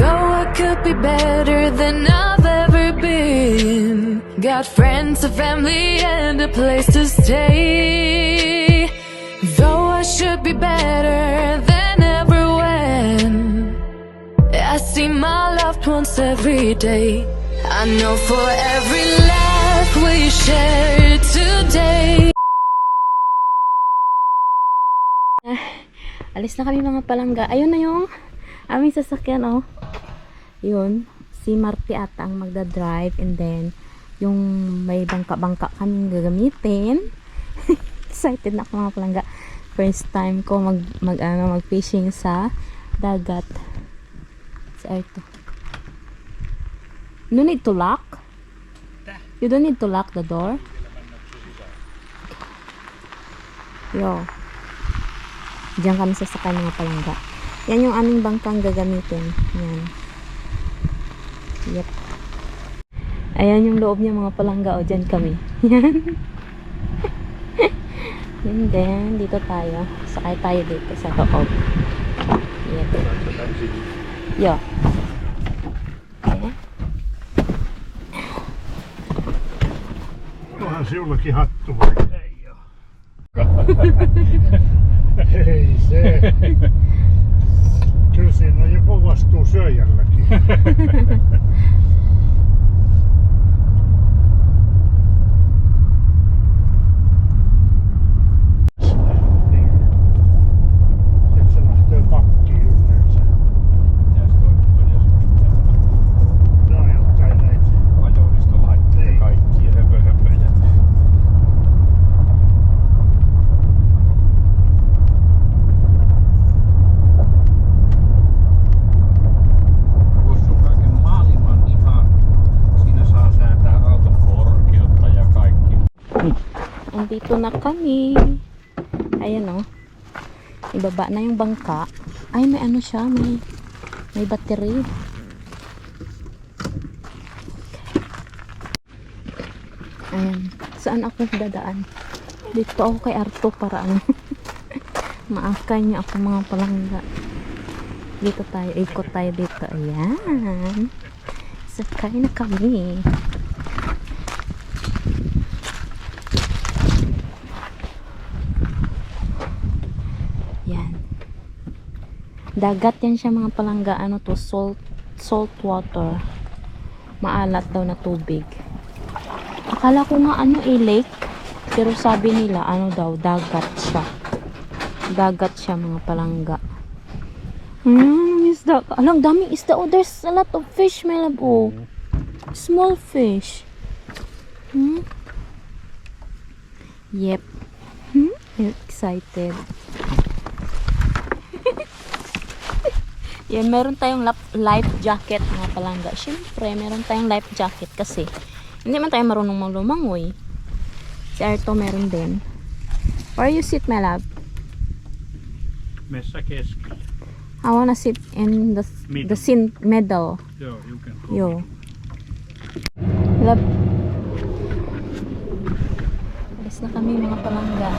Though I could be better than I've ever been. Got friends, a family, and a place to stay. Though I should be better than ever when. I see my loved ones every day. I know for every laugh we share today. Alis na kami mga palangga. Ayun na yung aming sasakyan, oh. Yun. Si Marty ata ang magda-drive and then yung may bangka-bangka kaming gagamitin. Excited na ako mga palangga. First time ko mag, mag, ano, mag-fishing sa dagat. Sa ito. No need to lock? You don't need to lock the door? Yo. Diyan kami sasakay mga palangga. Yan yung aming bangkang gagamitin. Yan. Yep. Ayan yung loob niya mga palangga. O, dyan kami. Yan. And then, dito tayo. Sakay tayo dito sa loob. Yep. Yo. Okay. Onhan sinullakin hattu vai? Ei oo. Ei se. Kyllä siinä on joku vastuu syöjälläkin. Andito na kami. Ayan o. Ibaba na yung bangka. Ay, may ano siya. May, may battery. Ayan. Saan ako dadaan? Dito ako kay Arto para ano. Maakay niya ako mga palangga. Dito tayo. Ikot tayo dito. Ayan. Sakay na kami. Yan. Dagat yan siya mga palangga. Ano to? Salt, salt water. Maalat daw na tubig. Akala ko nga ano eh, lake. Pero sabi nila, ano daw, dagat siya. Dagat siya mga palangga. Hmm, isda. Alam, daming isda. Oh, there's a lot of fish, my love. Oh. Small fish. Hmm? Yep. Hmm? Excited. Yan, meron tayong life jacket mga palangga. Siyempre, meron tayong life jacket kasi hindi man tayo marunong maglumangoy. Si Arto meron din. Where you sit, my love? Messä keskellä. I wanna sit in the Middle. the sin middle. Joo, you can go. Yo. Love. Alis na kami mga palangga.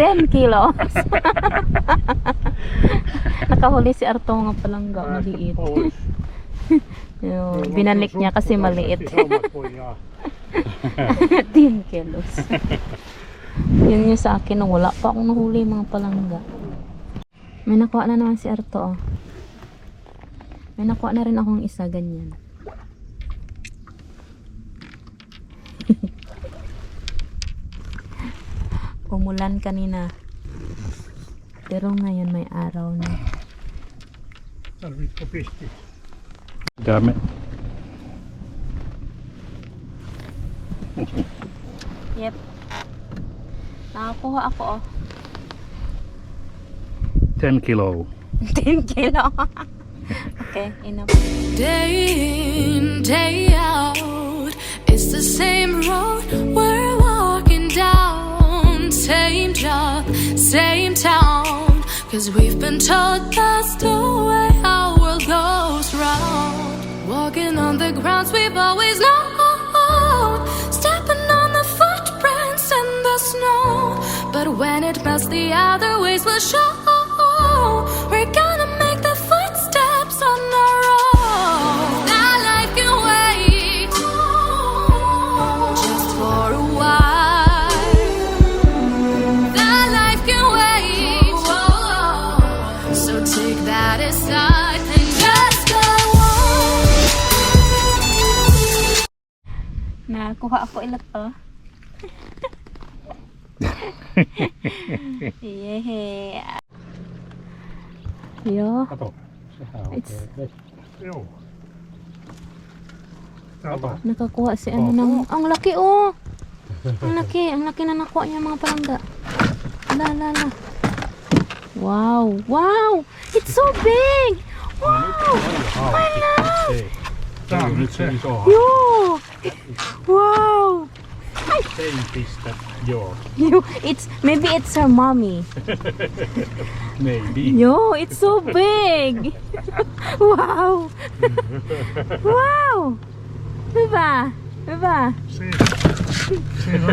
10 kilos. Nakahuli si Arto mga palangga, maliit. Pois. Yo, binalik niya kasi maliit. Saumat voi jaa. 10 kilos. Yun yung sa akin, wala pa akong nahuli mga palangga. May nakuha na naman si Arto. Oh. May nakuha na rin akong isa ganyan. Umulan kanina. Pero ngayon may araw na. Dame. Yep. Nakakuha ako oh. 10 kilo. 10 kilo. okay, enough. Day in, day out, it's the same road. Same job, same town. Cause we've been told that's the way our world goes round. Walking on the grounds we've always known. Stepping on the footprints in the snow. But when it melts, the other ways will show. We're Nakuha ako ilat to. yeah. Yo. It's-. Täällä. Nakakuha si ano ng... Ang laki oh! Ang laki. Ang laki na nakuha niya mga palangga. La la la. Wow! Wow! It's so big! Wow! Iso Yo! Wow! Fish that yours. You, it's maybe it's her mommy. Maybe. Yo, it's so big. wow. wow. Diba? Diba? On teidän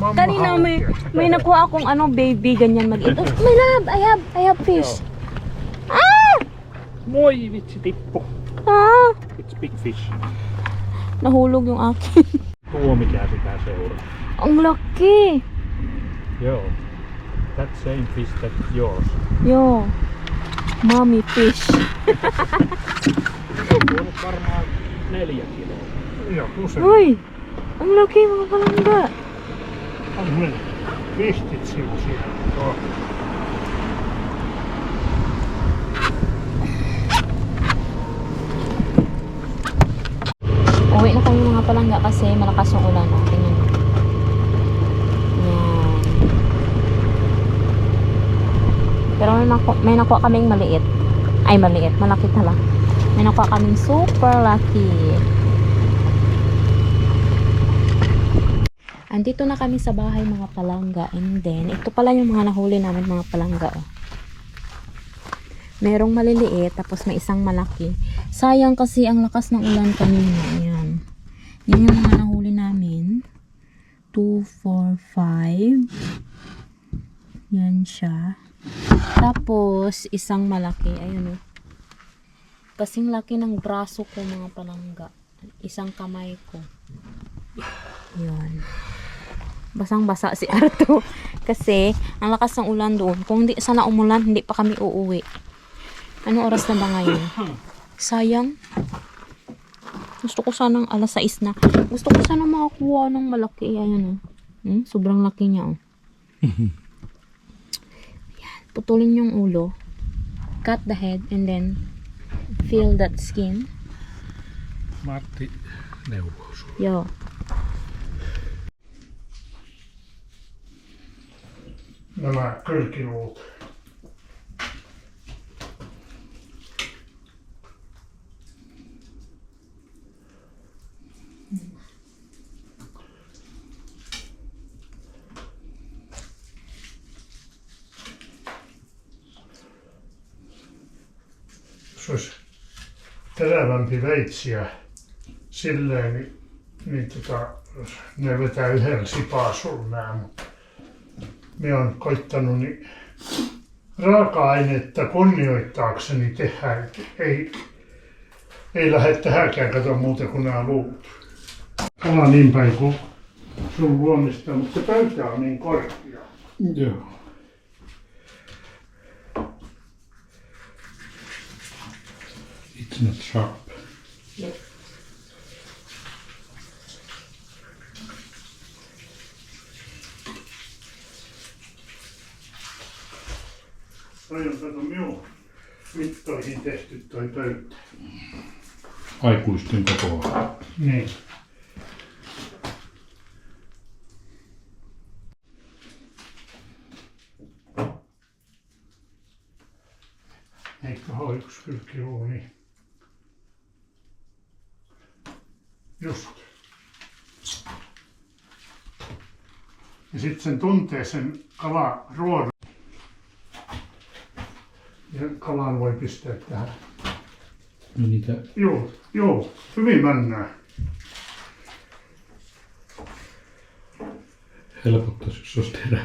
mamma Kanina may, may nakuha akong ano, baby, ganyan mag oh, My love, I have, I have fish. Ah! Voi vitsi tippu. Ah! It's big fish. Nahulog yung akin. Tuo mikä sitä seuraa. Ang laki. Joo. That same fish that yours. Yo. Mommy fish. Nyt varmaan neljä kiloa. Joku se. Uy! Ang laki mga palangga. On ne pistit siinä siellä. Joo. Uwi na kami mga palangga kasi malakas yung ulan. Oh. Tingnan. Yan. Pero may, naku may nakuha kaming maliit. Ay, maliit. Malaki tala. May nakuha kaming super lucky. Andito na kami sa bahay mga palangga. And then, ito pala yung mga nahuli namin mga palangga. Oh. Merong maliliit, tapos may isang malaki. Sayang kasi ang lakas ng ulan kanina. Yan yung mga nahuli namin. 2, 4, 5. Yan siya. Tapos, isang malaki. Ayun o. Kasing laki ng braso ko mga palangga. Isang kamay ko. Yan. Basang-basa si Arto. Kasi, ang lakas ng ulan doon. Kung hindi sana umulan, hindi pa kami uuwi. Anong oras na ba ngayon? Sayang. Gusto ko sanang alas 6 na. Gusto ko sana makakuha ng malaki. Ayan o. Hmm? Sobrang laki niya o. Ayan. Putulin yung ulo. Cut the head and then feel that skin. Sun. Yo. Nämä kylkiluut. Jos olisi terävämpi veitsiä silleen, niin, niin tota, ne vetää yhdellä sipaasulla nää, mutta me on koittanut niin raaka-ainetta kunnioittaakseni tehdä, et ei, ei lähde tähänkään kato muuta kuin nämä luut. Kala niin päin kuin sun luonnista, mutta se pöytä on niin korkea. Joo. It's not sharp. Toi on kato minun mittoihin tehty toi pöytä. Aikuisten kokoa. Niin. Eikö ole yksi niin. Just. Ja sitten sen tuntee sen kalaruodon. Ja kalan voi pistää tähän No niitä Joo, joo, hyvin mennään. helpottaisi, jos olisi terävä.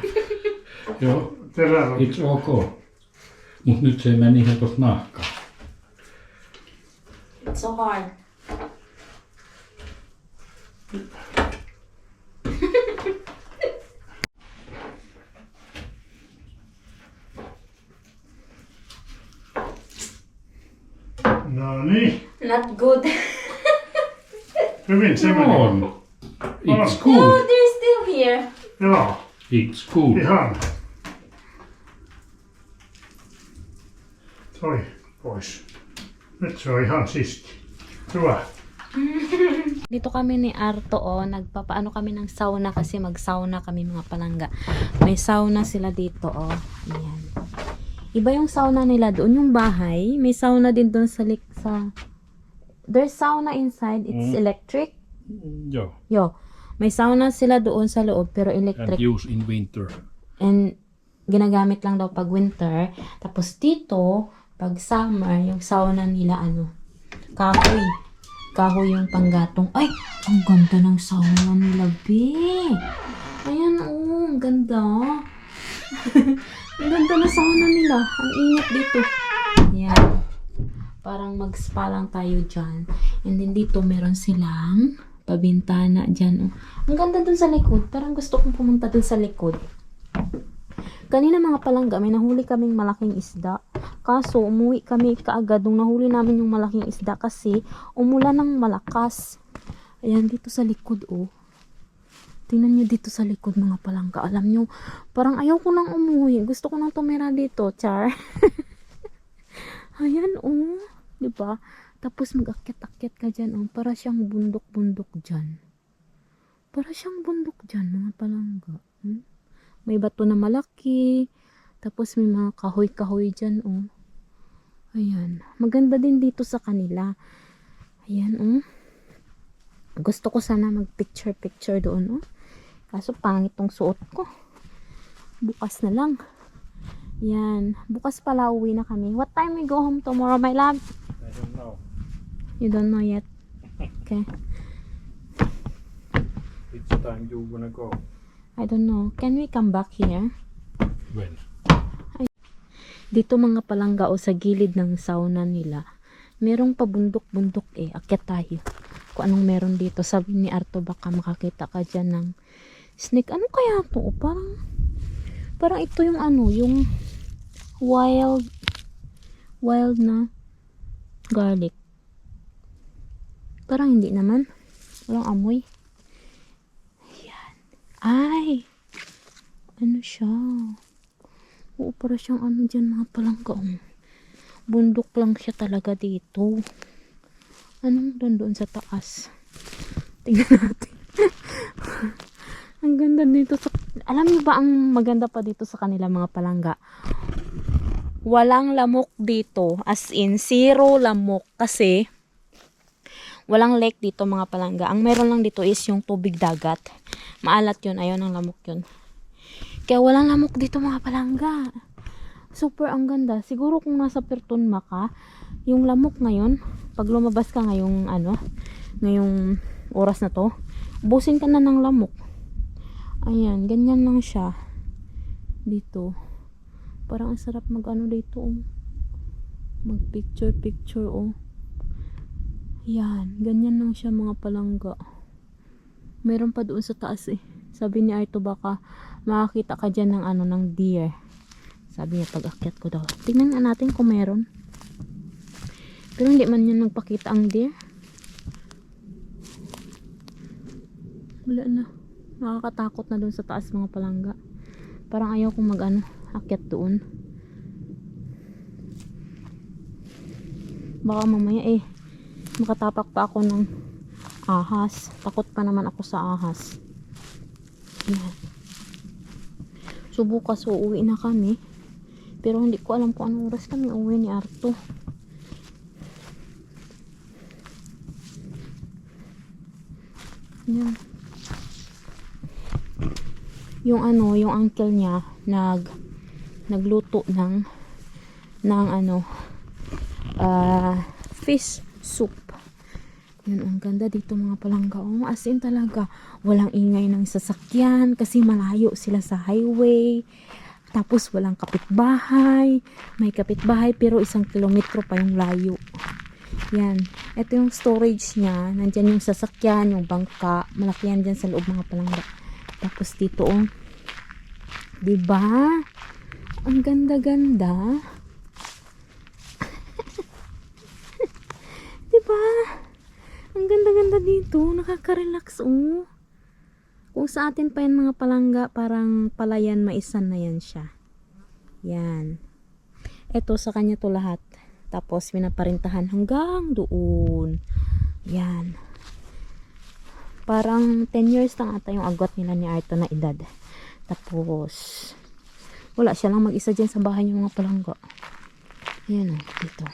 Joo, Terävä. it's ok. Mut nyt se ei mene niin helposti nahkaan. It's so Nani? Not good. Kom in, Come mig. on. It's No, cool. they're still here. Ja, It's cool. i hand. Ta i pois. Nyt se on ihan siisti. Hyvä. Dito kami ni Arto, oh, nagpapaano kami ng sauna kasi mag-sauna kami mga palangga. May sauna sila dito, oh. Ayan. Iba yung sauna nila doon, yung bahay. May sauna din doon sa, lik sa... There's sauna inside, it's electric. Joo. Yo, may sauna sila doon sa loob, pero And electric. use in winter. And ginagamit lang daw pag winter. Tapos dito, pag summer, yung sauna nila ano, kahoy. Kahoy yung panggatong. Ay, ang ganda ng sauna nila, be. Ayan, oh, ang ganda. ang ganda ng sauna nila. Ang init dito. Yan. Parang mag-spa lang tayo dyan. And then dito, meron silang pabintana dyan. Oh. Ang ganda dun sa likod. Parang gusto kong pumunta dun sa likod. Kanina mga palangga, may nahuli kaming malaking isda. Kaso, umuwi kami kaagad nung nahuli namin yung malaking isda kasi umulan ng malakas. Ayan, dito sa likod, oh. Tingnan nyo dito sa likod, mga palangga. Alam nyo, parang ayaw ko nang umuwi. Gusto ko nang tumira dito, char. Ayan, oh. Ba? Tapos mag-akyat-akyat ka dyan, oh. Para siyang bundok-bundok dyan. Para siyang bundok dyan, mga palangga. Hmm? May bato na malaki. Tapos may mga kahoy-kahoy dyan, oh. Ayan. Maganda din dito sa kanila. Ayan, oh. Gusto ko sana mag-picture-picture doon, oh. Kaso pangit tong suot ko. Bukas na lang. Yan. Bukas pala uwi na kami. What time we go home tomorrow, my love? I don't know. You don't know yet. Okay. Which time you wanna go? I don't know. Can we come back here? When? Dito mga palangga o sa gilid ng sauna nila, merong pabundok-bundok eh. Akyat tayo. Kung anong meron dito. Sabi ni Arto baka makakita ka dyan ng snake. Ano kaya to? Parang, parang ito yung ano, yung wild, wild na garlic. Parang hindi naman. Walang amoy. Ay! Ano siya? Oo, para siyang ano dyan mga palangga. Bundok lang siya talaga dito. Anong doon doon sa taas? Tingnan natin. ang ganda dito sa... Alam niyo ba ang maganda pa dito sa kanila mga palangga? Walang lamok dito. As in, zero lamok. Kasi, walang lake dito mga palangga. Ang meron lang dito is yung tubig dagat. Maalat yun. Ayaw ng lamok yun. Kaya walang lamok dito mga palangga. Super ang ganda. Siguro kung nasa Pertunma ka, yung lamok ngayon, pag lumabas ka ngayong ano, ngayong oras na to, busin ka na ng lamok. Ayan, ganyan lang siya. Dito. Parang ang sarap mag ano dito, oh. Mag picture picture, oh. Yan, ganyan lang siya mga palangga. Meron pa doon sa taas eh. Sabi ni Arto baka makakita ka dyan ng ano, ng deer. Sabi niya pag akyat ko daw. Tingnan nga natin kung meron. Pero hindi man yan nagpakita ang deer. Wala na. Nakakatakot na doon sa taas mga palangga. Parang ayaw kong mag ano, akyat doon. Baka mamaya eh, makatapak pa ako ng ahas. Takot pa naman ako sa ahas. So bukas uuwi na kami. Pero hindi ko alam kung anong oras kami uuwi ni Arto. Yan. Yung ano, yung uncle niya nag nagluto ng ng ano ah fish soup. Yan, ang ganda dito mga palangga. Oh, as in talaga, walang ingay ng sasakyan kasi malayo sila sa highway. Tapos walang kapitbahay. May kapitbahay pero isang kilometro pa yung layo. Yan. Ito yung storage niya. Nandyan yung sasakyan, yung bangka. Malaki yan dyan sa loob mga palangga. Tapos dito, oh. Diba? Ang ganda-ganda. diba? Ganda-ganda dito. Nakaka-relax, oh. Kung sa atin pa yan mga palangga, parang palayan maisan na yan siya. Yan. Ito sa kanya to lahat. Tapos minaparintahan hanggang doon. Yan. Parang 10 years lang ata yung agwat nila ni Arto na edad. Tapos, wala siya lang mag-isa dyan sa bahay ng mga palangga. Ayan o, dito.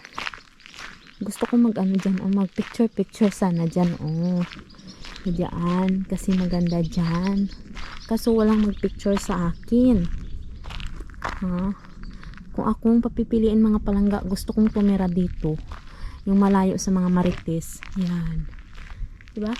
Gusto ko mag ano dyan, o mag picture picture sana dyan, o. Diyan, kasi maganda dyan. Kaso walang mag picture sa akin. Ha? Kung akong papipiliin mga palangga, gusto kong tumira dito. Yung malayo sa mga marites. Yan. Diba?